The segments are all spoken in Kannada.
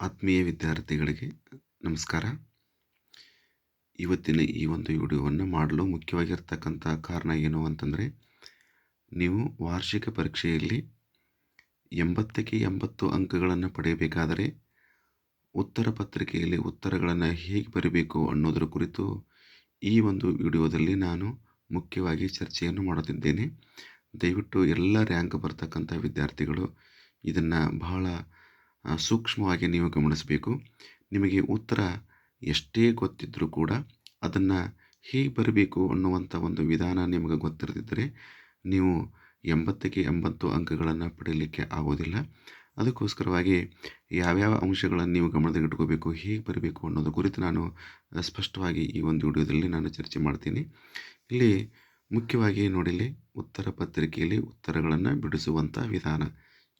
ಆತ್ಮೀಯ ವಿದ್ಯಾರ್ಥಿಗಳಿಗೆ ನಮಸ್ಕಾರ. ಇವತ್ತಿನ ಈ ಒಂದು ವಿಡಿಯೋವನ್ನು ಮಾಡಲು ಮುಖ್ಯವಾಗಿರ್ತಕ್ಕಂಥ ಕಾರಣ ಏನು ಅಂತಂದರೆ, ನೀವು ವಾರ್ಷಿಕ ಪರೀಕ್ಷೆಯಲ್ಲಿ ಎಂಬತ್ತಕ್ಕೆ ಎಂಬತ್ತು ಅಂಕಗಳನ್ನು ಪಡೆಯಬೇಕಾದರೆ, ಉತ್ತರ ಪತ್ರಿಕೆಯಲ್ಲಿ ಉತ್ತರಗಳನ್ನು ಹೇಗೆ ಬರೀಬೇಕು ಅನ್ನೋದರ ಕುರಿತು ಈ ಒಂದು ವಿಡಿಯೋದಲ್ಲಿ ನಾನು ಮುಖ್ಯವಾಗಿ ಚರ್ಚೆಯನ್ನು ಮಾಡುತ್ತಿದ್ದೇನೆ. ದಯವಿಟ್ಟು ಎಲ್ಲ ರ್ಯಾಂಕ್ ಬರ್ತಕ್ಕಂಥ ವಿದ್ಯಾರ್ಥಿಗಳು ಇದನ್ನು ಬಹಳ ಸೂಕ್ಷ್ಮವಾಗಿ ನೀವು ಗಮನಿಸಬೇಕು. ನಿಮಗೆ ಉತ್ತರ ಎಷ್ಟೇ ಗೊತ್ತಿದ್ದರೂ ಕೂಡ ಅದನ್ನು ಹೇಗೆ ಬರಬೇಕು ಅನ್ನುವಂಥ ಒಂದು ವಿಧಾನ ನಿಮಗೆ ಗೊತ್ತಿರದಿದ್ದರೆ ನೀವು ಎಂಬತ್ತಕ್ಕೆ ಎಂಬತ್ತು ಅಂಕಗಳನ್ನು ಪಡೆಯಲಿಕ್ಕೆ ಆಗೋದಿಲ್ಲ. ಅದಕ್ಕೋಸ್ಕರವಾಗಿ ಯಾವ್ಯಾವ ಅಂಶಗಳನ್ನು ನೀವು ಗಮನದಲ್ಲಿಟ್ಕೋಬೇಕು, ಹೇಗೆ ಬರಬೇಕು ಅನ್ನೋದು ಕುರಿತು ನಾನು ಸ್ಪಷ್ಟವಾಗಿ ಈ ಒಂದು ವಿಡಿಯೋದಲ್ಲಿ ನಾನು ಚರ್ಚೆ ಮಾಡ್ತೀನಿ. ಇಲ್ಲಿ ಮುಖ್ಯವಾಗಿ ನೋಡಿಲಿ ಉತ್ತರ ಪತ್ರಿಕೆಯಲ್ಲಿ ಉತ್ತರಗಳನ್ನು ಬಿಡಿಸುವಂಥ ವಿಧಾನ.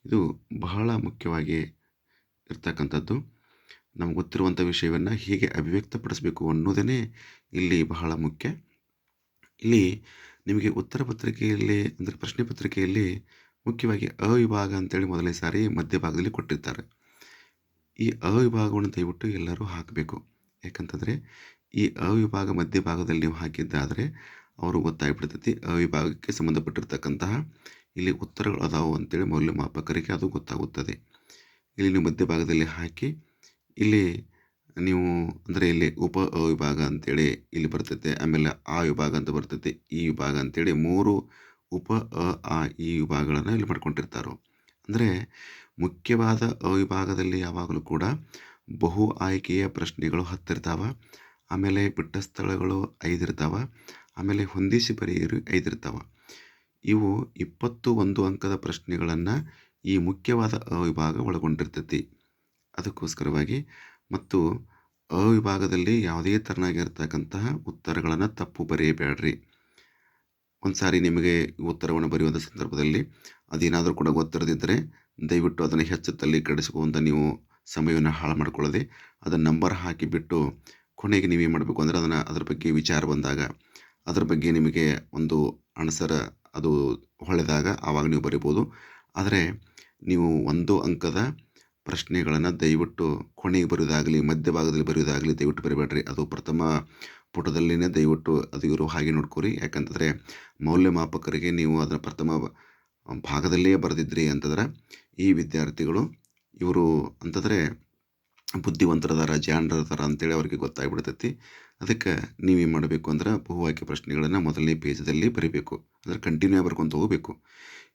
ಇದು ಬಹಳ ಮುಖ್ಯವಾಗಿ ಇರ್ತಕ್ಕಂಥದ್ದು. ನಮ್ಗೆ ಗೊತ್ತಿರುವಂಥ ವಿಷಯವನ್ನು ಹೇಗೆ ಅಭಿವ್ಯಕ್ತಪಡಿಸಬೇಕು ಅನ್ನೋದೇ ಇಲ್ಲಿ ಬಹಳ ಮುಖ್ಯ. ಇಲ್ಲಿ ನಿಮಗೆ ಉತ್ತರ ಪತ್ರಿಕೆಯಲ್ಲಿ ಅಂದರೆ ಪ್ರಶ್ನೆ ಪತ್ರಿಕೆಯಲ್ಲಿ ಮುಖ್ಯವಾಗಿ ಅವಿಭಾಗ ಅಂತೇಳಿ ಮೊದಲನೇ ಸಾರಿ ಮಧ್ಯಭಾಗದಲ್ಲಿ ಕೊಟ್ಟಿರ್ತಾರೆ. ಈ ಅವಿಭಾಗವನ್ನು ದಯವಿಟ್ಟು ಎಲ್ಲರೂ ಹಾಕಬೇಕು. ಯಾಕಂತಂದರೆ ಈ ಅವಿಭಾಗ ಮಧ್ಯಭಾಗದಲ್ಲಿ ನೀವು ಹಾಕಿದ್ದಾದರೆ ಅವರು ಗೊತ್ತಾಗ್ಬಿಡ್ತೈತಿ ಅವಿಭಾಗಕ್ಕೆ ಸಂಬಂಧಪಟ್ಟಿರ್ತಕ್ಕಂತಹ ಇಲ್ಲಿ ಉತ್ತರಗಳು ಅದಾವು ಅಂತೇಳಿ ಮೌಲ್ಯಮಾಪಕರಿಗೆ ಅದು ಗೊತ್ತಾಗುತ್ತದೆ. ಇಲ್ಲಿ ನೀವು ಮಧ್ಯಭಾಗದಲ್ಲಿ ಹಾಕಿ, ಇಲ್ಲಿ ನೀವು ಅಂದರೆ ಇಲ್ಲಿ ಉಪ ವಿಭಾಗ ಅಂತೇಳಿ ಇಲ್ಲಿ ಬರ್ತೈತೆ, ಆಮೇಲೆ ಆ ವಿಭಾಗ ಅಂತ ಬರ್ತೈತೆ, ಈ ವಿಭಾಗ ಅಂತೇಳಿ ಮೂರು ಉಪ, ಅ, ಆ, ಈ ವಿಭಾಗಗಳನ್ನು ಇಲ್ಲಿ ಮಾಡ್ಕೊಂಡಿರ್ತಾರೋ. ಅಂದರೆ ಮುಖ್ಯವಾದ ಅವಿಭಾಗದಲ್ಲಿ ಯಾವಾಗಲೂ ಕೂಡ ಬಹು ಆಯ್ಕೆಯ ಪ್ರಶ್ನೆಗಳು ಹತ್ತಿರ್ತಾವೆ, ಆಮೇಲೆ ಬಿಟ್ಟ ಸ್ಥಳಗಳು ಐದಿರ್ತಾವೆ, ಆಮೇಲೆ ಹೊಂದಿಸಿ ಬರೆಯಿರು ಐದಿರ್ತಾವೆ. ಇವು ಇಪ್ಪತ್ತು ಒಂದು ಅಂಕದ ಪ್ರಶ್ನೆಗಳನ್ನು ಈ ಮುಖ್ಯವಾದ ಅವಿಭಾಗ ಒಳಗೊಂಡಿರ್ತೈತಿ. ಅದಕ್ಕೋಸ್ಕರವಾಗಿ ಮತ್ತು ಅವಿಭಾಗದಲ್ಲಿ ಯಾವುದೇ ತೆರನಾಗಿರ್ತಕ್ಕಂತಹ ಉತ್ತರಗಳನ್ನು ತಪ್ಪು ಬರೆಯಬೇಡ್ರಿ. ಒಂದು ಸಾರಿ ನಿಮಗೆ ಉತ್ತರವನ್ನು ಬರೆಯುವಂಥ ಸಂದರ್ಭದಲ್ಲಿ ಅದೇನಾದರೂ ಕೂಡ ಗೊತ್ತಿರದಿದ್ದರೆ ದಯವಿಟ್ಟು ಅದನ್ನು ಹೆಚ್ಚು ತಲ್ಲಿ ಕೆಡಿಸ್ಕೊಂತ ನೀವು ಸಮಯವನ್ನು ಹಾಳು ಮಾಡ್ಕೊಳ್ಳದೆ ಅದನ್ನು ನಂಬರ್ ಹಾಕಿಬಿಟ್ಟು ಕೊನೆಗೆ ನೀವೇನು ಮಾಡಬೇಕು ಅಂದರೆ ಅದನ್ನು ಅದ್ರ ಬಗ್ಗೆ ವಿಚಾರ ಬಂದಾಗ ಅದ್ರ ಬಗ್ಗೆ ನಿಮಗೆ ಒಂದು ಅಣಸರ ಅದು ಹೊಳೆದಾಗ ಆವಾಗ ನೀವು ಬರಿಬೋದು. ಆದರೆ ನೀವು ಒಂದು ಅಂಕದ ಪ್ರಶ್ನೆಗಳನ್ನು ದಯವಿಟ್ಟು ಕೊನೆಗೆ ಬರೆಯೋದಾಗಲಿ ಮಧ್ಯಭಾಗದಲ್ಲಿ ಬರೆಯೋದಾಗಲಿ ದಯವಿಟ್ಟು ಬರಿಬೇಡ್ರಿ. ಅದು ಪ್ರಥಮ ಪುಟದಲ್ಲಿನೇ ದಯವಿಟ್ಟು ಅದು ಇರೋ ಹಾಗೆ ನೋಡ್ಕೊರಿ. ಯಾಕಂತಂದರೆ ಮೌಲ್ಯಮಾಪಕರಿಗೆ ನೀವು ಅದರ ಪ್ರಥಮ ಭಾಗದಲ್ಲಿಯೇ ಬರೆದಿದ್ರಿ ಅಂತಂದ್ರೆ ಈ ವಿದ್ಯಾರ್ಥಿಗಳು ಇವರು ಅಂತಂದರೆ ಬುದ್ಧಿವಂತರದಾರ ಜಾಣರದಾರ ಅಂತೇಳಿ ಅವರಿಗೆ ಗೊತ್ತಾಗ್ಬಿಡ್ತೈತಿ. ಅದಕ್ಕೆ ನೀವೇನು ಮಾಡಬೇಕು ಅಂದ್ರೆ ಬಹುವಾಕ್ಯ ಪ್ರಶ್ನೆಗಳನ್ನು ಮೊದಲನೇ ಪೇಜದಲ್ಲಿ ಬರೀಬೇಕು. ಅಂದರೆ ಕಂಟಿನ್ಯೂ ಬರ್ಕೊಂತ ಹೋಗಬೇಕು.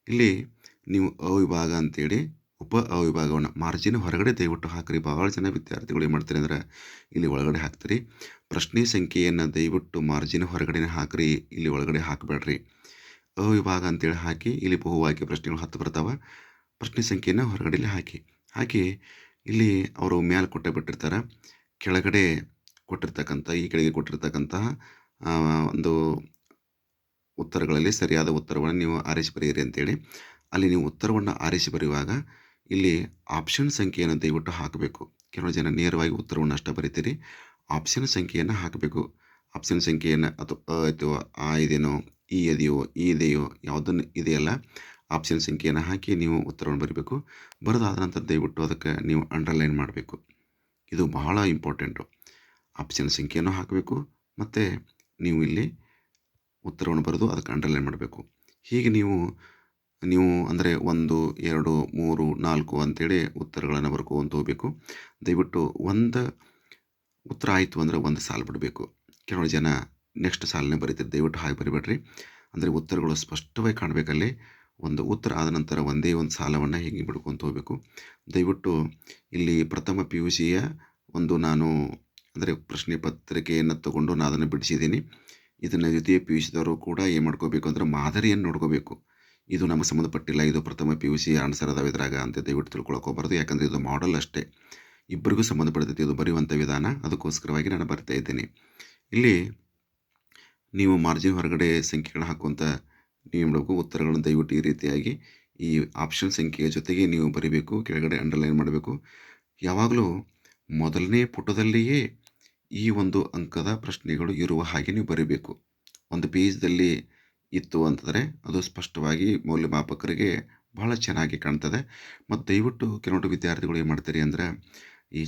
ಇಲ್ಲಿ ನೀವು ಅವಿಭಾಗ ಅಂತೇಳಿ ಉಪ ಅವಿಭಾಗವನ್ನು ಮಾರ್ಜಿನ್ ಹೊರಗಡೆ ದಯವಿಟ್ಟು ಹಾಕಿರಿ. ಭಾಳ ಜನ ವಿದ್ಯಾರ್ಥಿಗಳು ಏನು ಮಾಡ್ತಾರೆ ಅಂದ್ರೆ ಇಲ್ಲಿ ಒಳಗಡೆ ಹಾಕ್ತೀರಿ. ಪ್ರಶ್ನೆ ಸಂಖ್ಯೆಯನ್ನು ದಯವಿಟ್ಟು ಮಾರ್ಜಿನ್ ಹೊರಗಡೆ ಹಾಕಿರಿ. ಇಲ್ಲಿ ಒಳಗಡೆ ಹಾಕಬೇಡ್ರಿ. ಅವಿಭಾಗ ಅಂತೇಳಿ ಹಾಕಿ ಇಲ್ಲಿ ಬಹುವಾಕ್ಯ ಪ್ರಶ್ನೆಗಳು ಹತ್ತು ಬರ್ತಾವೆ. ಪ್ರಶ್ನೆ ಸಂಖ್ಯೆಯನ್ನು ಹೊರಗಡೆಯಲ್ಲಿ ಹಾಕಿ. ಹಾಕಿ ಇಲ್ಲಿ ಅವರು ಮ್ಯಾಲೆ ಕೊಟ್ಟೆ ಬಿಟ್ಟಿರ್ತಾರೆ. ಕೆಳಗಡೆ ಕೊಟ್ಟಿರ್ತಕ್ಕಂಥ, ಈ ಕೆಳಗೆ ಕೊಟ್ಟಿರ್ತಕ್ಕಂತಹ ಒಂದು ಉತ್ತರಗಳಲ್ಲಿ ಸರಿಯಾದ ಉತ್ತರವನ್ನು ನೀವು ಆರಿಸಿ ಬರೆಯಿರಿ ಅಂತೇಳಿ. ಅಲ್ಲಿ ನೀವು ಉತ್ತರವನ್ನು ಆರಿಸಿ ಬರೆಯುವಾಗ ಇಲ್ಲಿ ಆಪ್ಷನ್ ಸಂಖ್ಯೆಯನ್ನು ದಯವಿಟ್ಟು ಹಾಕಬೇಕು. ಕೆಲವು ಜನ ನೇರವಾಗಿ ಉತ್ತರವನ್ನು ಅಷ್ಟೇ ಬರೀತೀರಿ. ಆಪ್ಷನ್ ಸಂಖ್ಯೆಯನ್ನು ಹಾಕಬೇಕು. ಆಪ್ಷನ್ ಸಂಖ್ಯೆಯನ್ನು ಅಥವಾ ಅಥವಾ ಆ ಇದೇನೋ ಈ ಇದೆಯೋ ಈ ಇದೆಯೋ ಯಾವುದನ್ನು ಇದೆಯಲ್ಲ ಆಪ್ಷನ್ ಸಂಖ್ಯೆಯನ್ನು ಹಾಕಿ ನೀವು ಉತ್ತರವನ್ನು ಬರೀಬೇಕು. ಬರೆದಾದ ನಂತರ ದಯವಿಟ್ಟು ಅದಕ್ಕೆ ನೀವು ಅಂಡರ್ಲೈನ್ ಮಾಡಬೇಕು. ಇದು ಬಹಳ ಇಂಪಾರ್ಟೆಂಟು ಆಪ್ಷನ್ ಸಂಖ್ಯೆಯನ್ನು ಹಾಕಬೇಕು. ಮತ್ತು ನೀವು ಇಲ್ಲಿ ಉತ್ತರವನ್ನು ಬರೆದು ಅದಕ್ಕೆ ಅಂಡರ್ಲೈನ್ ಮಾಡಬೇಕು. ಹೀಗೆ ನೀವು ನೀವು ಅಂದರೆ ಒಂದು, ಎರಡು, ಮೂರು, ನಾಲ್ಕು ಅಂತೇಳಿ ಉತ್ತರಗಳನ್ನು ಬರ್ಕೊಂತ ಹೋಗಬೇಕು ದಯವಿಟ್ಟು ಒಂದು ಉತ್ತರ ಆಯಿತು ಅಂದರೆ ಒಂದು ಸಾಲು ಬಿಡಬೇಕು. ಕೆಲವು ಜನ ನೆಕ್ಸ್ಟ್ ಸಾಲನ್ನೇ ಬರೀತಾರೆ. ದಯವಿಟ್ಟು ಹಾಗೆ ಬರಿಬೇಡ್ರಿ. ಅಂದರೆ ಉತ್ತರಗಳು ಸ್ಪಷ್ಟವಾಗಿ ಕಾಣಬೇಕಲ್ಲಿ. ಒಂದು ಉತ್ತರ ಆದ ನಂತರ ಒಂದೇ ಒಂದು ಸಾಲವನ್ನು ಹೇಗೆ ಬಿಡ್ಕೊತ ಹೋಗಬೇಕು ದಯವಿಟ್ಟು ಇಲ್ಲಿ ಪ್ರಥಮ ಪಿ ಯು ಸಿಯ ಒಂದು ನಾನು ಅಂದರೆ ಪ್ರಶ್ನೆ ಪತ್ರಿಕೆಯನ್ನು ತಗೊಂಡು ನಾನು ಅದನ್ನು ಬಿಡಿಸಿದ್ದೀನಿ. ಇದನ್ನು ದ್ವಿತೀಯ ಪಿ ಯು ಸಿದವರು ಕೂಡ ಏನು ಮಾಡ್ಕೋಬೇಕು ಅಂದರೆ ಮಾದರಿಯನ್ನು ನೋಡ್ಕೋಬೇಕು. ಇದು ನಮಗೆ ಸಂಬಂಧಪಟ್ಟಿಲ್ಲ, ಇದು ಪ್ರಥಮ ಪಿ ಯು ಸಿ ಆನ್ಸರ್ ಅದಾವ ಇದ್ರಾಗ ಅಂತ ದಯವಿಟ್ಟು ತಿಳ್ಕೊಳಕ್ಕೆ ಹೋಗ್ಬಾರ್ದು ಯಾಕಂದರೆ ಇದು ಮಾಡಲ್ ಅಷ್ಟೇ. ಇಬ್ಬರಿಗೂ ಸಂಬಂಧಪಡ್ತೈತಿ ಇದು ಬರೆಯುವಂಥ ವಿಧಾನ, ಅದಕ್ಕೋಸ್ಕರವಾಗಿ ನಾನು ಬರ್ತಾ ಇದ್ದೀನಿ. ಇಲ್ಲಿ ನೀವು ಮಾರ್ಜಿನ್ ಹೊರಗಡೆ ಸಂಖ್ಯೆಗಳನ್ನ ಹಾಕುವಂಥ ನೀವು ಮಾಡಬೇಕು ಉತ್ತರಗಳನ್ನು ದಯವಿಟ್ಟು ಈ ರೀತಿಯಾಗಿ ಈ ಆಪ್ಷನ್ ಸಂಖ್ಯೆಯ ಜೊತೆಗೆ ನೀವು ಬರೀಬೇಕು, ಕೆಳಗಡೆ ಅಂಡರ್ಲೈನ್ ಮಾಡಬೇಕು. ಯಾವಾಗಲೂ ಮೊದಲನೇ ಪುಟದಲ್ಲಿಯೇ ಈ ಒಂದು ಅಂಕದ ಪ್ರಶ್ನೆಗಳು ಇರುವ ಹಾಗೆ ನೀವು ಬರೀಬೇಕು. ಒಂದು ಪೇಜ್ದಲ್ಲಿ ಇತ್ತು ಅಂತಂದರೆ ಅದು ಸ್ಪಷ್ಟವಾಗಿ ಮೌಲ್ಯಮಾಪಕರಿಗೆ ಬಹಳ ಚೆನ್ನಾಗಿ ಕಾಣ್ತದೆ. ಮತ್ತು ದಯವಿಟ್ಟು ಕೆಲವೊಂದು ವಿದ್ಯಾರ್ಥಿಗಳು ಏನು ಮಾಡ್ತೀರಿ ಅಂದರೆ, ಈ